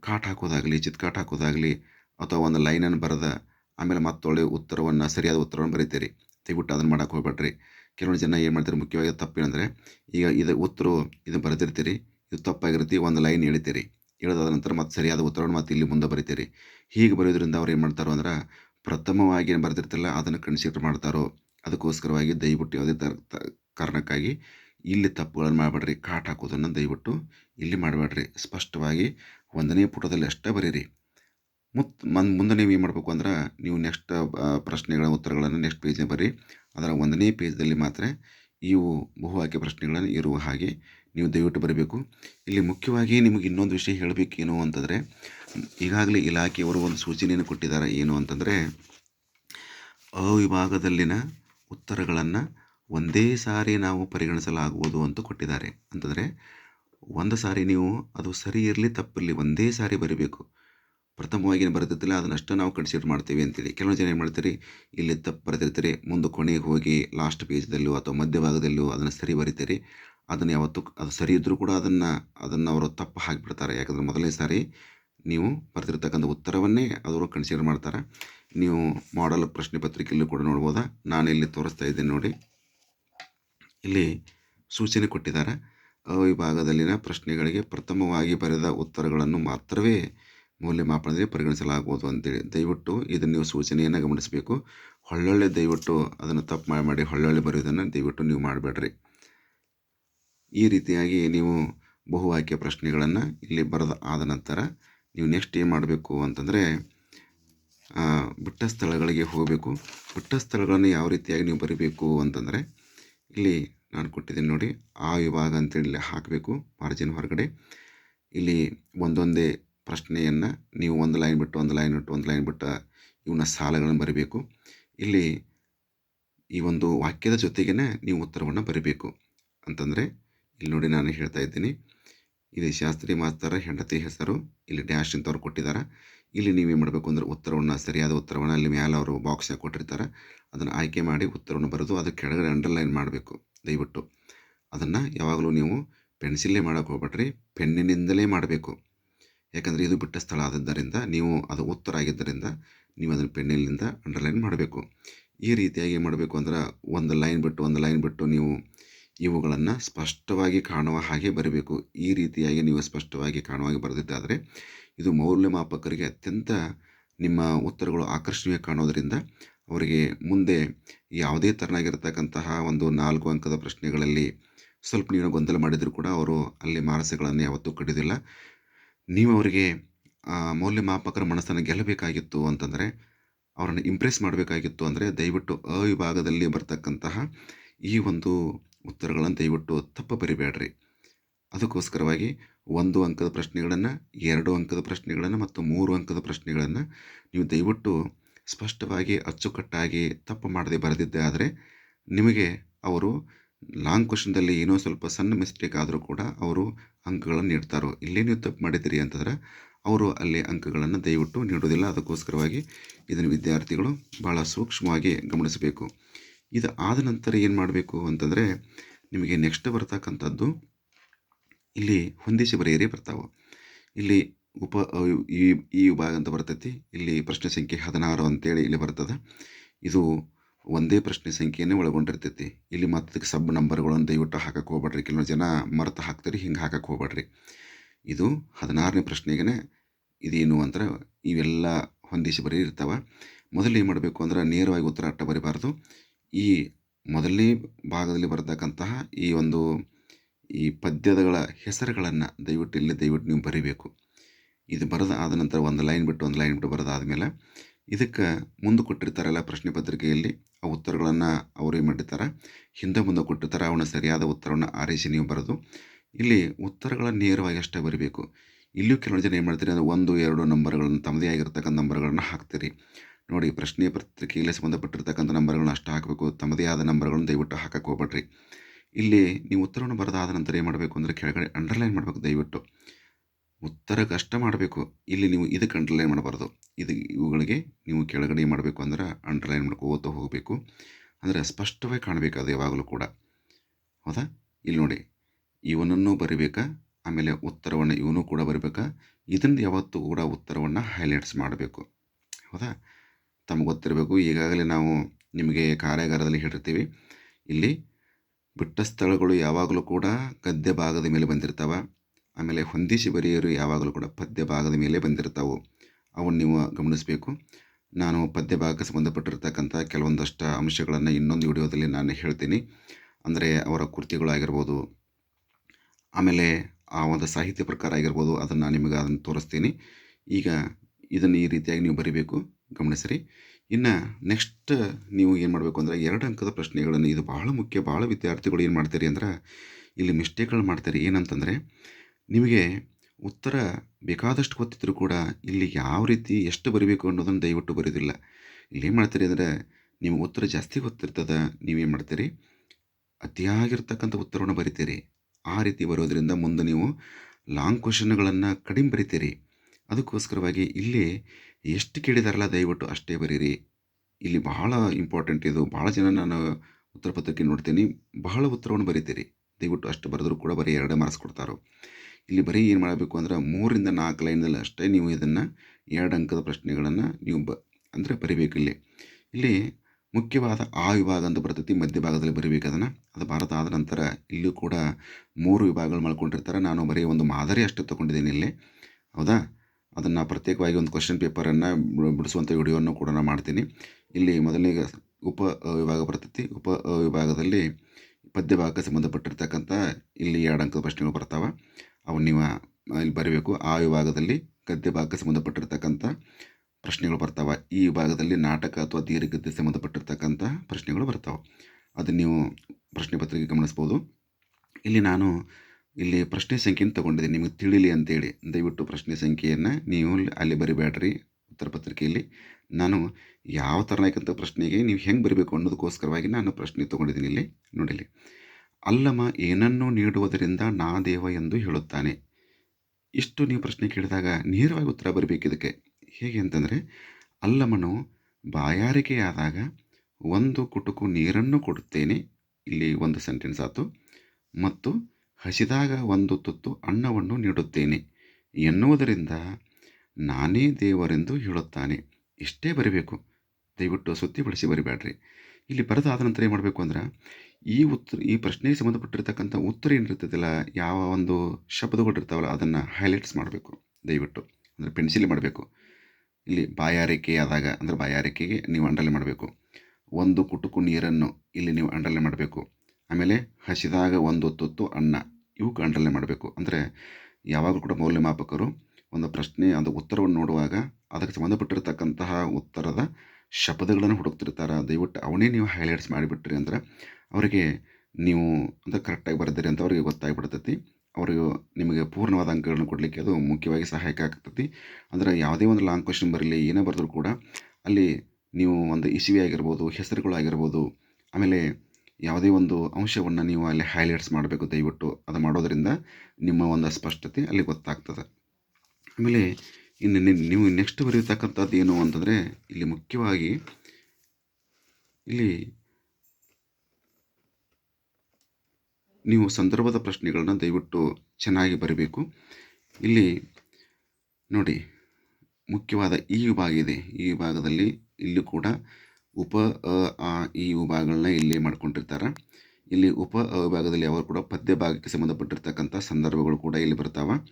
ಕಾಟ್ ಹಾಕೋದಾಗಲಿ ಚಿತ್ಕಾಟ್ ಹಾಕೋದಾಗಲಿ, ಅಥವಾ ಒಂದು ಲೈನನ್ನು ಬರೆದ, ಆಮೇಲೆ ಮತ್ತೊಳ್ಳೆ ಉತ್ತರವನ್ನು, ಸರಿಯಾದ ಉತ್ತರವನ್ನು ಬರೀತೀರಿ. ದಯವಿಟ್ಟು ಅದನ್ನು ಮಾಡೋಕೆ ಹೋಗ್ಬೇಡ್ರಿ. ಕೆಲವೊಂದು ಜನ ಏನು ಮಾಡ್ತಾರೆ, ಮುಖ್ಯವಾಗಿ ತಪ್ಪೇನೆಂದರೆ, ಈಗ ಇದು ಉತ್ತರ ಇದು ಬರೆದಿರ್ತೀರಿ, ಇದು ತಪ್ಪಾಗಿರುತ್ತೆ, ಒಂದು ಲೈನ್ ಎಳಿತೀರಿ ಎಳೆದಾದ ನಂತರ ಮತ್ತೆ ಸರಿಯಾದ ಉತ್ತರವನ್ನು ಮತ್ತೆ ಇಲ್ಲಿ ಮುಂದೆ ಬರೀತೀರಿ. ಹೀಗೆ ಬರೆಯೋದ್ರಿಂದ ಅವ್ರು ಏನು ಮಾಡ್ತಾರೋ ಅಂದ್ರೆ, ಪ್ರಥಮವಾಗಿ ಏನು ಬರೆದಿರ್ತಿಲ್ಲ ಅದನ್ನು ಕನ್ಸಿಡರ್ ಮಾಡ್ತಾರೋ ಅದಕ್ಕೋಸ್ಕರವಾಗಿ ದಯವಿಟ್ಟು ಯಾವುದೇ ಥರ ತ- ಕಾರಣಕ್ಕಾಗಿ ಇಲ್ಲಿ ತಪ್ಪುಗಳನ್ನು ಮಾಡಬೇಡ್ರಿ, ಕಾಟ್ ಹಾಕೋದನ್ನು ದಯವಿಟ್ಟು ಇಲ್ಲಿ ಮಾಡಬೇಡ್ರಿ. ಸ್ಪಷ್ಟವಾಗಿ ಒಂದನೇ ಪುಟದಲ್ಲಿ ಅಷ್ಟೇ ಬರೀರಿ. ಮುತ್, ಮನ್, ಮುಂದೆ ನೀವು ಏನು ಮಾಡಬೇಕು ಅಂದ್ರೆ ನೀವು ನೆಕ್ಸ್ಟ್ ಪ್ರಶ್ನೆಗಳ ಉತ್ತರಗಳನ್ನು ನೆಕ್ಸ್ಟ್ ಪೇಜ್ನ ಬರ್ರಿ. ಅದರ ಒಂದನೇ ಪೇಜ್ದಲ್ಲಿ ಮಾತ್ರ ಇವು ಬಹುವಾಕ್ಯ ಪ್ರಶ್ನೆಗಳನ್ನು ಇರುವ ಹಾಗೆ ನೀವು ದಯವಿಟ್ಟು ಬರಬೇಕು. ಇಲ್ಲಿ ಮುಖ್ಯವಾಗಿ ನಿಮಗೆ ಇನ್ನೊಂದು ವಿಷಯ ಹೇಳಬೇಕೇನು ಅಂತಂದರೆ, ಈಗಾಗಲೇ ಇಲಾಖೆಯವರು ಒಂದು ಸೂಚನೆಯನ್ನು ಕೊಟ್ಟಿದ್ದಾರೆ ಏನು ಅಂತಂದರೆ, ಅವಿಭಾಗದಲ್ಲಿನ ಉತ್ತರಗಳನ್ನು ಒಂದೇ ಸಾರಿ ನಾವು ಪರಿಗಣಿಸಲಾಗುವುದು ಅಂತ ಕೊಟ್ಟಿದ್ದಾರೆ. ಅಂತಂದರೆ, ಒಂದು ಸಾರಿ ನೀವು ಅದು ಸರಿ ಇರಲಿ ತಪ್ಪಿರಲಿ ಒಂದೇ ಸಾರಿ ಬರಿಬೇಕು. ಪ್ರಥಮವಾಗಿ ಬರೆದಿದ್ದಿಲ್ಲ ಅದನ್ನಷ್ಟು ನಾವು ಕನ್ಸಿಡರ್ ಮಾಡ್ತೀವಿ ಅಂತೇಳಿ ಕೆಲವೊಂದು ಜನ ಏನು ಮಾಡ್ತೀರಿ, ಇಲ್ಲಿ ತಪ್ಪು ಬರೆದಿರ್ತೀರಿ, ಮುಂದೆ ಕೊನೆಗೆ ಹೋಗಿ ಲಾಸ್ಟ್ ಪೇಜ್ದಲ್ಲೂ ಅಥವಾ ಮಧ್ಯಭಾಗದಲ್ಲೂ ಅದನ್ನು ಸರಿ ಬರಿತೀರಿ. ಅದನ್ನು ಯಾವತ್ತು ಅದು ಸರಿ ಇದ್ದರೂ ಕೂಡ ಅದನ್ನು ಅದನ್ನು ಅವರು ತಪ್ಪು ಹಾಕಿಬಿಡ್ತಾರೆ. ಯಾಕಂದರೆ ಮೊದಲನೇ ಸಾರಿ ನೀವು ಬರೆದಿರ್ತಕ್ಕಂಥ ಉತ್ತರವನ್ನೇ ಅವರು ಕನ್ಸಿಡರ್ ಮಾಡ್ತಾರೆ. ನೀವು ಮಾಡಲ್ ಪ್ರಶ್ನೆ ಪತ್ರಿಕೆಯಲ್ಲೂ ಕೂಡ ನೋಡ್ಬೋದಾ? ನಾನು ಇಲ್ಲಿ ತೋರಿಸ್ತಾ ಇದ್ದೇನೆ ನೋಡಿ. ಇಲ್ಲಿ ಸೂಚನೆ ಕೊಟ್ಟಿದ್ದಾರೆ. ಅವಿಭಾಗದಲ್ಲಿನ ಪ್ರಶ್ನೆಗಳಿಗೆ ಪ್ರಥಮವಾಗಿ ಬರೆದ ಉತ್ತರಗಳನ್ನು ಮಾತ್ರವೇ ಮೌಲ್ಯಮಾಪನದಲ್ಲಿ ಪರಿಗಣಿಸಲಾಗುವುದು ಅಂತೇಳಿ. ದಯವಿಟ್ಟು ಇದನ್ನು ನೀವು ಸೂಚನೆಯನ್ನು ಗಮನಿಸಬೇಕು. ಹೊಳ್ಳೊಳ್ಳೆ ದಯವಿಟ್ಟು ಅದನ್ನು ತಪ್ಪು ಮಾಡಿ ಮಾಡಿ ಹೊಳ್ಳೊಳ್ಳೆ ಬರೆಯೋದನ್ನು ದಯವಿಟ್ಟು ನೀವು ಮಾಡಬೇಡ್ರಿ. ಈ ರೀತಿಯಾಗಿ ನೀವು ಬಹು ಆಯ್ಕೆ ಪ್ರಶ್ನೆಗಳನ್ನು ಇಲ್ಲಿ ಬರೆದ ಆದ ನಂತರ ನೀವು ನೆಕ್ಸ್ಟ್ ಏನು ಮಾಡಬೇಕು ಅಂತಂದರೆ ಬಿಟ್ಟ ಸ್ಥಳಗಳಿಗೆ ಹೋಗಬೇಕು. ಬಿಟ್ಟ ಸ್ಥಳಗಳನ್ನು ಯಾವ ರೀತಿಯಾಗಿ ನೀವು ಬರೀಬೇಕು ಅಂತಂದರೆ, ಇಲ್ಲಿ ನಾನು ಕೊಟ್ಟಿದ್ದೀನಿ ನೋಡಿ ಆ ವಿಭಾಗ ಅಂತೇಳಿ ಇಲ್ಲಿ ಹಾಕಬೇಕು ಮಾರ್ಜಿನ್ ಹೊರಗಡೆ. ಇಲ್ಲಿ ಒಂದೊಂದೇ ಪ್ರಶ್ನೆಯನ್ನು ನೀವು ಒಂದು ಲೈನ್ ಬಿಟ್ಟು ಒಂದು ಲೈನ್ ಬಿಟ್ಟು ಒಂದು ಲೈನ್ ಬಿಟ್ಟು ಇವನ್ನ ಸಾಲಗಳನ್ನು ಬರೀಬೇಕು. ಇಲ್ಲಿ ಈ ಒಂದು ವಾಕ್ಯದ ಜೊತೆಗೇ ನೀವು ಉತ್ತರವನ್ನು ಬರೀಬೇಕು ಅಂತಂದರೆ, ಇಲ್ಲಿ ನೋಡಿ ನಾನು ಹೇಳ್ತಾ ಇದ್ದೀನಿ. ಇದು ಶಾಸ್ತ್ರಿ ಮಾಸ್ತರ ಹೆಂಡತಿ ಹೆಸರು, ಇಲ್ಲಿ ಡ್ಯಾಶ್ ಅಂತವ್ರು ಕೊಟ್ಟಿದ್ದಾರೆ. ಇಲ್ಲಿ ನೀವೇನು ಮಾಡಬೇಕು ಅಂದರೆ ಉತ್ತರವನ್ನು, ಸರಿಯಾದ ಉತ್ತರವನ್ನು ಅಲ್ಲಿ ಮೇಲೆ ಅವರು ಬಾಕ್ಸ್ನಾಗ ಕೊಟ್ಟಿರ್ತಾರೆ. ಅದನ್ನು ಆಯ್ಕೆ ಮಾಡಿ ಉತ್ತರವನ್ನು ಬರೆದು ಅದಕ್ಕೆ ಕೆಳಗಡೆ ಅಂಡರ್ಲೈನ್ ಮಾಡಬೇಕು, ದಯವಿಟ್ಟು. ಅದನ್ನು ಯಾವಾಗಲೂ ನೀವು ಪೆನ್ಸಿಲ್ಲೇ ಮಾಡೋಕೆ ಹೋಗ್ಬೇಡ್ರಿ, ಪೆನ್ನಿನಿಂದಲೇ ಮಾಡಬೇಕು. ಯಾಕಂದರೆ ಇದು ಬಿಟ್ಟ ಸ್ಥಳ ಆದದ್ದರಿಂದ ನೀವು ಅದು ಉತ್ತರ ಆಗಿದ್ದರಿಂದ ನೀವು ಅದನ್ನು ಪೆನ್ನಿನಿಂದ ಅಂಡರ್ಲೈನ್ ಮಾಡಬೇಕು. ಈ ರೀತಿಯಾಗಿ ಮಾಡಬೇಕು ಅಂದ್ರೆ ಒಂದು ಲೈನ್ ಬಿಟ್ಟು, ಒಂದು ಲೈನ್ ಬಿಟ್ಟು ನೀವು ಇವುಗಳನ್ನು ಸ್ಪಷ್ಟವಾಗಿ ಕಾಣುವ ಹಾಗೆ ಬರಬೇಕು. ಈ ರೀತಿಯಾಗಿ ನೀವು ಸ್ಪಷ್ಟವಾಗಿ ಕಾಣುವಾಗಿ ಬರೆದಿದ್ದಾದರೆ ಇದು ಮೌಲ್ಯಮಾಪಕರಿಗೆ ಅತ್ಯಂತ ನಿಮ್ಮ ಉತ್ತರಗಳು ಆಕರ್ಷಣೀಯ ಕಾಣೋದರಿಂದ ಅವರಿಗೆ ಮುಂದೆ ಯಾವುದೇ ತರನಾಗಿರ್ತಕ್ಕಂತಹ ಒಂದು ನಾಲ್ಕು ಅಂಕದ ಪ್ರಶ್ನೆಗಳಲ್ಲಿ ಸ್ವಲ್ಪ ನೀವು ಗೊಂದಲ ಮಾಡಿದರೂ ಕೂಡ ಅವರು ಅಲ್ಲಿ ಮಾನಸಗಳನ್ನು ಯಾವತ್ತೂ ಕಡಿದಿಲ್ಲ. ನೀವು ಅವರಿಗೆ ಮೌಲ್ಯಮಾಪಕರ ಮನಸ್ಸನ್ನು ಗೆಲ್ಲಬೇಕಾಗಿತ್ತು ಅಂತಂದರೆ, ಅವರನ್ನು ಇಂಪ್ರೆಸ್ ಮಾಡಬೇಕಾಗಿತ್ತು ಅಂದರೆ ದಯವಿಟ್ಟು ಅವಿಭಾಗದಲ್ಲಿ ಬರ್ತಕ್ಕಂತಹ ಈ ಒಂದು ಉತ್ತರಗಳನ್ನು ದಯವಿಟ್ಟು ತಪ್ಪು ಬರಿಬೇಡ್ರಿ. ಅದಕ್ಕೋಸ್ಕರವಾಗಿ ಒಂದು ಅಂಕದ ಪ್ರಶ್ನೆಗಳನ್ನು, ಎರಡು ಅಂಕದ ಪ್ರಶ್ನೆಗಳನ್ನು ಮತ್ತು ಮೂರು ಅಂಕದ ಪ್ರಶ್ನೆಗಳನ್ನು ನೀವು ದಯವಿಟ್ಟು ಸ್ಪಷ್ಟವಾಗಿ, ಅಚ್ಚುಕಟ್ಟಾಗಿ ತಪ್ಪು ಮಾಡದೆ ಬರೆದಿದ್ದೆ ಆದರೆ ನಿಮಗೆ ಅವರು ಲಾಂಗ್ ಕ್ವಶನ್ದಲ್ಲಿ ಏನೋ ಸ್ವಲ್ಪ ಸಣ್ಣ ಮಿಸ್ಟೇಕ್ ಆದರೂ ಕೂಡ ಅವರು ಅಂಕಗಳನ್ನು ನೀಡ್ತಾರೋ, ಇಲ್ಲೇ ನೀವು ತಪ್ಪು ಮಾಡಿದ್ದೀರಿ ಅಂತಂದ್ರೆ ಅವರು ಅಲ್ಲಿ ಅಂಕಗಳನ್ನು ದಯವಿಟ್ಟು ನೀಡೋದಿಲ್ಲ ಅದಕ್ಕೋಸ್ಕರವಾಗಿ ಇದನ್ನು ವಿದ್ಯಾರ್ಥಿಗಳು ಭಾಳ ಸೂಕ್ಷ್ಮವಾಗಿ ಗಮನಿಸಬೇಕು. ಇದು ಆದ ನಂತರ ಏನು ಮಾಡಬೇಕು ಅಂತಂದರೆ ನಿಮಗೆ ನೆಕ್ಸ್ಟ್ ಬರ್ತಕ್ಕಂಥದ್ದು ಇಲ್ಲಿ ಹೊಂದಿಸಿ ಬರೆಯಿರಿ ಬರ್ತಾವೆ. ಇಲ್ಲಿ ಉಪ ಈ ಈ ವಿಭಾಗ ಅಂತ ಬರ್ತೈತಿ. ಇಲ್ಲಿ ಪ್ರಶ್ನೆ ಸಂಖ್ಯೆ ಹದಿನಾರು ಅಂತೇಳಿ ಇಲ್ಲಿ ಬರ್ತದೆ. ಇದು ಒಂದೇ ಪ್ರಶ್ನೆ ಸಂಖ್ಯೆಯನ್ನೇ ಒಳಗೊಂಡಿರ್ತೈತಿ. ಇಲ್ಲಿ ಮತ್ತೆ ಸಬ್ ಸಬ್ ನಂಬರ್ಗಳನ್ನು ದಯವಿಟ್ಟು ಹಾಕಕ್ಕೆ ಹೋಗ್ಬೇಡ್ರಿ. ಕೆಲವೊಂದು ಜನ ಮರೆತು ಹಾಕ್ತಾರೆ, ಹಿಂಗೆ ಹಾಕಕ್ಕೆ ಹೋಗ್ಬೇಡ್ರಿ. ಇದು ಹದಿನಾರನೇ ಪ್ರಶ್ನೆಗೆ ಇದೇನು ಅಂದ್ರೆ ಇವೆಲ್ಲ ಹೊಂದಿಸಿ ಬರೀ ಇರ್ತಾವೆ. ಮೊದಲು ಏನು ಮಾಡಬೇಕು ಅಂದ್ರೆ ನೇರವಾಗಿ ಉತ್ತರ ಅಟ್ಟ ಬರಿಬಾರ್ದು. ಈ ಮೊದಲನೇ ಭಾಗದಲ್ಲಿ ಬರತಕ್ಕಂತಹ ಈ ಒಂದು ಈ ಪದ್ಯಗಳ ಹೆಸರುಗಳನ್ನು ದಯವಿಟ್ಟು ಇಲ್ಲಿ ದಯವಿಟ್ಟು ನೀವು ಬರೀಬೇಕು. ಇದು ಬರೆದ ಆದ ನಂತರ ಒಂದು ಲೈನ್ ಬಿಟ್ಟು ಒಂದು ಲೈನ್ ಬಿಟ್ಟು ಬರೆದಾದ್ಮೇಲೆ ಇದಕ್ಕೆ ಮುಂದೆ ಕೊಟ್ಟಿರ್ತಾರಲ್ಲ ಪ್ರಶ್ನೆ ಪತ್ರಿಕೆಯಲ್ಲಿ, ಆ ಉತ್ತರಗಳನ್ನು ಅವರು ಏನು ಮಾಡಿರ್ತಾರೆ? ಹಿಂದೆ ಮುಂದೆ ಕೊಟ್ಟಿರ್ತಾರೆ ಅವನ ಸರಿಯಾದ ಉತ್ತರವನ್ನು ಆರಿಸಿ ನೀವು ಬರೆದು, ಇಲ್ಲಿ ಉತ್ತರಗಳನ್ನು ನೇರವಾಗಿ ಅಷ್ಟೇ ಬರೀಬೇಕು. ಇಲ್ಲಿಯೂ ಕೆಲವೊಂದು ಜನ ಏನು ಮಾಡ್ತೀರಿ? ಅಂದರೆ ಒಂದು, ಎರಡು ನಂಬರ್ಗಳನ್ನು ತಮ್ಮದೇ ಆಗಿರ್ತಕ್ಕಂಥ ನಂಬರ್ಗಳನ್ನು ಹಾಕ್ತೀರಿ. ನೋಡಿ, ಪ್ರಶ್ನೆ ಪತ್ರಿಕೆಯಲ್ಲಿ ಸಂಬಂಧಪಟ್ಟಿರ್ತಕ್ಕಂಥ ನಂಬರ್ಗಳನ್ನ ಅಷ್ಟು ಹಾಕಬೇಕು, ತಮ್ಮದೇ ಆದ ನಂಬರ್ಗಳನ್ನು ದಯವಿಟ್ಟು ಹಾಕಕ್ಕೆ ಹೋಗ್ಬೇಡ್ರಿ. ಇಲ್ಲಿ ನೀವು ಉತ್ತರವನ್ನು ಬರೆದಾದ ನಂತರ ಏನು ಮಾಡಬೇಕು ಅಂದರೆ ಕೆಳಗಡೆ ಅಂಡರ್ಲೈನ್ ಮಾಡಬೇಕು ದಯವಿಟ್ಟು. ಉತ್ತರಕ್ಕೆ ಅಷ್ಟೇ ಮಾಡಬೇಕು. ಇಲ್ಲಿ ನೀವು ಇದಕ್ಕೆ ಅಂಡರ್ಲೈನ್ ಮಾಡಬಾರ್ದು. ಇದು ಇವುಗಳಿಗೆ ನೀವು ಕೆಳಗಡೆ ಮಾಡಬೇಕು ಅಂದ್ರೆ ಅಂಡರ್ಲೈನ್ ಮಾಡ್ಕೋತ ಹೋಗಬೇಕು. ಅಂದರೆ ಸ್ಪಷ್ಟವಾಗಿ ಕಾಣಬೇಕು ಅದು ಯಾವಾಗಲೂ ಕೂಡ. ಹೌದಾ? ಇಲ್ಲಿ ನೋಡಿ. ಇವನನ್ನು ಬರಿಬೇಕಾ? ಆಮೇಲೆ ಉತ್ತರವನ್ನು ಇವನು ಕೂಡ ಬರಿಬೇಕಾ? ಇದನ್ನು ಯಾವತ್ತೂ ಕೂಡ ಉತ್ತರವನ್ನು ಹೈಲೈಟ್ಸ್ ಮಾಡಬೇಕು. ಹೌದಾ? ತಮಗೆ ಗೊತ್ತಿರಬೇಕು. ಈಗಾಗಲೇ ನಾವು ನಿಮಗೆ ಕಾರ್ಯಾಗಾರದಲ್ಲಿ ಹೇಳಿರ್ತೀವಿ. ಇಲ್ಲಿ ಬಿಟ್ಟ ಸ್ಥಳಗಳು ಯಾವಾಗಲೂ ಕೂಡ ಗದ್ಯ ಭಾಗದ ಮೇಲೆ ಬಂದಿರ್ತಾವೆ. ಆಮೇಲೆ ಹೊಂದಿಸಿ ಬರೆಯರು ಯಾವಾಗಲೂ ಕೂಡ ಪದ್ಯ ಭಾಗದ ಮೇಲೆ ಬಂದಿರ್ತಾವೆ. ಅವನ್ನು ನೀವು ಗಮನಿಸಬೇಕು. ನಾನು ಪದ್ಯ ಭಾಗಕ್ಕೆ ಸಂಬಂಧಪಟ್ಟಿರ್ತಕ್ಕಂಥ ಕೆಲವೊಂದಷ್ಟು ಅಂಶಗಳನ್ನು ಇನ್ನೊಂದು ವಿಡಿಯೋದಲ್ಲಿ ನಾನು ಹೇಳ್ತೀನಿ. ಅಂದರೆ ಅವರ ಕೃತಿಗಳಾಗಿರ್ಬೋದು ಆಮೇಲೆ ಆ ಒಂದು ಸಾಹಿತ್ಯ ಪ್ರಕಾರ ಆಗಿರ್ಬೋದು, ಅದನ್ನು ನಿಮಗೆ ಅದನ್ನು ತೋರಿಸ್ತೀನಿ. ಈಗ ಇದನ್ನು ಈ ರೀತಿಯಾಗಿ ನೀವು ಬರಿಬೇಕು. ಗಮನಿಸಿರಿ. ಇನ್ನು ನೆಕ್ಸ್ಟ್ ನೀವು ಏನು ಮಾಡಬೇಕು ಅಂದರೆ ಎರಡು ಅಂಕದ ಪ್ರಶ್ನೆಗಳನ್ನು, ಇದು ಭಾಳ ಮುಖ್ಯ ಭಾಳ ವಿದ್ಯಾರ್ಥಿಗಳು ಏನು ಮಾಡ್ತೀರಿ ಅಂದ್ರೆ ಇಲ್ಲಿ ಮಿಸ್ಟೇಕ್ಗಳು ಮಾಡ್ತಾರೆ. ಏನಂತಂದರೆ ನಿಮಗೆ ಉತ್ತರ ಬೇಕಾದಷ್ಟು ಗೊತ್ತಿದ್ದರೂ ಕೂಡ ಇಲ್ಲಿ ಯಾವ ರೀತಿ ಎಷ್ಟು ಬರೀಬೇಕು ಅನ್ನೋದನ್ನು ದಯವಿಟ್ಟು ಬರೆಯೋದಿಲ್ಲ ಇಲ್ಲಿ ಏನು ಮಾಡ್ತೀರಿ ಅಂದರೆ ನಿಮಗೆ ಉತ್ತರ ಜಾಸ್ತಿ ಗೊತ್ತಿರ್ತದೆ ನೀವೇನು ಮಾಡ್ತೀರಿ? ಅತಿಯಾಗಿರ್ತಕ್ಕಂಥ ಉತ್ತರವನ್ನು ಬರಿತೀರಿ. ಆ ರೀತಿ ಬರೋದರಿಂದ ಮುಂದೆ ನೀವು ಲಾಂಗ್ ಕ್ವಶನ್ಗಳನ್ನು ಕಡಿಮೆ ಬರಿತೀರಿ. ಅದಕ್ಕೋಸ್ಕರವಾಗಿ ಇಲ್ಲಿ ಎಷ್ಟು ಕೇಳಿದಾರಲ್ಲ ದಯವಿಟ್ಟು ಅಷ್ಟೇ ಬರೀರಿ. ಇಲ್ಲಿ ಬಹಳ ಇಂಪಾರ್ಟೆಂಟ್ ಇದು. ಬಹಳ ಜನ ನಾನು ಉತ್ತರ ಪತ್ರಿಕೆ ನೋಡ್ತೀನಿ. ಬಹಳ ಉತ್ತರವನ್ನು ಬರೀತೀರಿ. ದಯವಿಟ್ಟು ಅಷ್ಟು ಬರೆದರೂ ಕೂಡ ಬರೀ ಎರಡೇ ಮಾರ್ಕ್ಸ್ ಕೊಡ್ತಾರೋ. ಇಲ್ಲಿ ಬರೀ ಏನು ಮಾಡಬೇಕು ಅಂದ್ರೆ ಮೂರಿಂದ ನಾಲ್ಕು ಲೈನಲ್ಲಿ ಅಷ್ಟೇ ನೀವು ಇದನ್ನು ಎರಡು ಅಂಕದ ಪ್ರಶ್ನೆಗಳನ್ನು ನೀವು ಬ, ಅಂದರೆ ಬರಿಬೇಕು ಇಲ್ಲಿ. ಇಲ್ಲಿ ಮುಖ್ಯವಾದ ಆ ವಿಭಾಗ ಅಂತ ಬರ್ತೈತಿ. ಮಧ್ಯಭಾಗದಲ್ಲಿ ಬರೀಬೇಕು ಅದನ್ನು. ಅದು ಭಾರತ ಆದ ನಂತರ ಇಲ್ಲೂ ಕೂಡ ಮೂರು ವಿಭಾಗಗಳು ಮಾಡ್ಕೊಂಡಿರ್ತಾರೆ ನಾನು ಬರೀ ಒಂದು ಮಾದರಿ ಅಷ್ಟು ತೊಗೊಂಡಿದ್ದೀನಿ ಇಲ್ಲಿ. ಹೌದಾ? ಅದನ್ನು ಪ್ರತ್ಯೇಕವಾಗಿ ಒಂದು ಕ್ವಶನ್ ಪೇಪರನ್ನು ಬಿಡಿಸುವಂಥ ವಿಡಿಯೋವನ್ನು ಕೂಡ ನಾನು ಮಾಡ್ತೀನಿ. ಇಲ್ಲಿ ಮೊದಲನೇ ಉಪ ವಿಭಾಗ ಬರ್ತೈತಿ. ಉಪ ವಿಭಾಗದಲ್ಲಿ ಪದ್ಯ ಭಾಗಕ್ಕೆ ಸಂಬಂಧಪಟ್ಟಿರ್ತಕ್ಕಂಥ ಇಲ್ಲಿ ಎರಡು ಅಂಕದ ಪ್ರಶ್ನೆಗಳು ಬರ್ತಾವೆ. ಅವು ನೀವು ಇಲ್ಲಿ ಬರೀಬೇಕು. ಆ ವಿಭಾಗದಲ್ಲಿ ಗದ್ಯ ಭಾಗಕ್ಕೆ ಸಂಬಂಧಪಟ್ಟಿರ್ತಕ್ಕಂಥ ಪ್ರಶ್ನೆಗಳು ಬರ್ತಾವೆ. ಈ ವಿಭಾಗದಲ್ಲಿ ನಾಟಕ ಅಥವಾ ದೀರ್ಘಗದ್ಯ ಸಂಬಂಧಪಟ್ಟಿರ್ತಕ್ಕಂಥ ಪ್ರಶ್ನೆಗಳು ಬರ್ತಾವೆ. ಅದನ್ನು ನೀವು ಪ್ರಶ್ನೆ ಪತ್ರಿಕೆ ಗಮನಿಸ್ಬೋದು. ಇಲ್ಲಿ ನಾನು ಇಲ್ಲಿ ಪ್ರಶ್ನೆ ಸಂಖ್ಯೆಯನ್ನು ತೊಗೊಂಡಿದ್ದೀನಿ. ನಿಮಗೆ ತಿಳಿಲಿ ಅಂತೇಳಿ. ದಯವಿಟ್ಟು ಪ್ರಶ್ನೆ ಸಂಖ್ಯೆಯನ್ನು ನೀವು ಅಲ್ಲಿ ಬರಿಬೇಡ್ರಿ ಉತ್ತರ ಪತ್ರಿಕೆಯಲ್ಲಿ. ನಾನು ಯಾವ ಥರನಾಯ್ಕಂಥ ಪ್ರಶ್ನೆಗೆ ನೀವು ಹೆಂಗೆ ಬರಬೇಕು ಅನ್ನೋದಕ್ಕೋಸ್ಕರವಾಗಿ ನಾನು ಪ್ರಶ್ನೆ ತೊಗೊಂಡಿದ್ದೀನಿ ಇಲ್ಲಿ. ನೋಡಿಲಿ. ಅಲ್ಲಮ್ಮ, ಏನನ್ನು ನೀಡುವುದರಿಂದ ನಾ ದೇವ ಎಂದು ಹೇಳುತ್ತಾನೆ. ಇಷ್ಟು ನೀವು ಪ್ರಶ್ನೆ ಕೇಳಿದಾಗ ನೇರವಾಗಿ ಉತ್ತರ ಬರಬೇಕು ಇದಕ್ಕೆ. ಹೇಗೆ ಅಂತಂದರೆ ಅಲ್ಲಮನು ಬಾಯಾರಿಕೆಯಾದಾಗ ಒಂದು ಕುಟುಕು ನೀರನ್ನು ಕೊಡುತ್ತೇನೆ. ಇಲ್ಲಿ ಒಂದು ಸೆಂಟೆನ್ಸ್ ಆಯಿತು. ಮತ್ತು ಹಸಿದಾಗ ಒಂದು ತುತ್ತು ಅನ್ನವನ್ನು ನೀಡುತ್ತೇನೆ. ಎನ್ನುವುದರಿಂದ ನಾನೇ ದೇವರೆಂದು ಹೇಳುತ್ತಾನೆ. ಇಷ್ಟೇ ಬರಿಬೇಕು. ದಯವಿಟ್ಟು ಸುತ್ತಿ ಬಳಸಿ ಬರಿಬೇಡ್ರಿ. ಇಲ್ಲಿ ಬರೆದಾದ ನಂತರ ಏನು ಮಾಡಬೇಕು ಅಂದ್ರೆ, ಈ ಉತ್ತರ, ಈ ಪ್ರಶ್ನೆಗೆ ಸಂಬಂಧಪಟ್ಟಿರ್ತಕ್ಕಂಥ ಉತ್ತರ ಏನಿರ್ತದಲ್ಲ, ಯಾವ ಒಂದು ಶಬ್ದಗಳು ಇರ್ತಾವಲ್ಲ ಅದನ್ನು ಹೈಲೈಟ್ಸ್ ಮಾಡಬೇಕು. ದಯವಿಟ್ಟು. ಅಂದರೆ ಪೆನ್ಸಿಲ್ ಮಾಡಬೇಕು. ಇಲ್ಲಿ ಬಾಯಾರಿಕೆ ಆದಾಗ, ಅಂದರೆ ಬಾಯಾರಿಕೆಗೆ ನೀವು ಅಂಡರ್ಲೈನ್ ಮಾಡಬೇಕು. ಒಂದು ಕುಟುಕು ನೀರನ್ನು ಇಲ್ಲಿ ನೀವು ಅಂಡರ್ಲೈನ್ ಮಾಡಬೇಕು. ಆಮೇಲೆ ಹಸಿದಾಗ ಒಂದು ತುತ್ತು ಅನ್ನ. ಇವಕ್ಕೆ ಅಂಡರ್ಲೈನ್ ಮಾಡಬೇಕು. ಅಂದರೆ ಯಾವಾಗಲೂ ಕೂಡ ಮೌಲ್ಯಮಾಪಕರು ಒಂದು ಪ್ರಶ್ನೆ ಅದು ಉತ್ತರವನ್ನು ನೋಡುವಾಗ ಅದಕ್ಕೆ ಸಂಬಂಧಪಟ್ಟಿರ್ತಕ್ಕಂತಹ ಉತ್ತರದ ಶಬ್ದಗಳನ್ನು ಹುಡುಕ್ತಿರ್ತಾರೆ. ದಯವಿಟ್ಟು ಅವನೇ ನೀವು ಹೈಲೈಟ್ಸ್ ಮಾಡಿಬಿಟ್ರಿ ಅಂದ್ರೆ ಅವರಿಗೆ ನೀವು ಅಂದರೆ ಕರೆಕ್ಟಾಗಿ ಬರೆದಿರಿ ಅಂತ ಅವರಿಗೆ ಗೊತ್ತಾಗ್ಬಿಡ್ತೈತಿ. ಅವರು ನಿಮಗೆ ಪೂರ್ಣವಾದ ಅಂಕಗಳನ್ನು ಕೊಡಲಿಕ್ಕೆ ಅದು ಮುಖ್ಯವಾಗಿ ಸಹಾಯಕ ಆಗ್ತೈತಿ. ಅಂದರೆ ಯಾವುದೇ ಒಂದು ಲಾಂಗ್ ಕ್ವಶನ್ ಬರಲಿ, ಏನೇ ಬರೆದ್ರೂ ಕೂಡ ಅಲ್ಲಿ ನೀವು ಒಂದು ಇಸಿವಿ ಆಗಿರ್ಬೋದು ಹೆಸರುಗಳಾಗಿರ್ಬೋದು ಆಮೇಲೆ ಯಾವುದೇ ಒಂದು ಅಂಶವನ್ನು ನೀವು ಅಲ್ಲಿ ಹೈಲೈಟ್ಸ್ ಮಾಡಬೇಕು, ದಯವಿಟ್ಟು ಅದು ಮಾಡೋದರಿಂದ ನಿಮ್ಮ ಒಂದು ಸ್ಪಷ್ಟತೆ ಅಲ್ಲಿ ಗೊತ್ತಾಗ್ತದೆ. ಆಮೇಲೆ ಇನ್ನು ನೀವು ನೆಕ್ಸ್ಟ್ ಬರೆಯತಕ್ಕಂಥದ್ದು ಏನು ಅಂತಂದರೆ ಇಲ್ಲಿ ಮುಖ್ಯವಾಗಿ ಇಲ್ಲಿ ನೀವು ಸಂದರ್ಭದ ಪ್ರಶ್ನೆಗಳನ್ನ ದಯವಿಟ್ಟು ಚೆನ್ನಾಗಿ ಬರೀಬೇಕು. ಇಲ್ಲಿ ನೋಡಿ, ಮುಖ್ಯವಾದ ಈ ವಿಭಾಗ ಇದೆ. ಈ ವಿಭಾಗದಲ್ಲಿ ಇಲ್ಲೂ ಕೂಡ ಉಪ, ಅ, ಆ, ಈ ವಿಭಾಗಗಳನ್ನ ಇಲ್ಲಿ ಮಾಡ್ಕೊಂಡಿರ್ತಾರೆ. ಇಲ್ಲಿ ಉಪ ವಿಭಾಗದಲ್ಲಿ ಅವರು ಕೂಡ ಪದ್ಯ ಭಾಗಕ್ಕೆ ಸಂಬಂಧಪಟ್ಟಿರ್ತಕ್ಕಂಥ ಸಂದರ್ಭಗಳು ಕೂಡ ಇಲ್ಲಿ ಬರ್ತಾವೆ.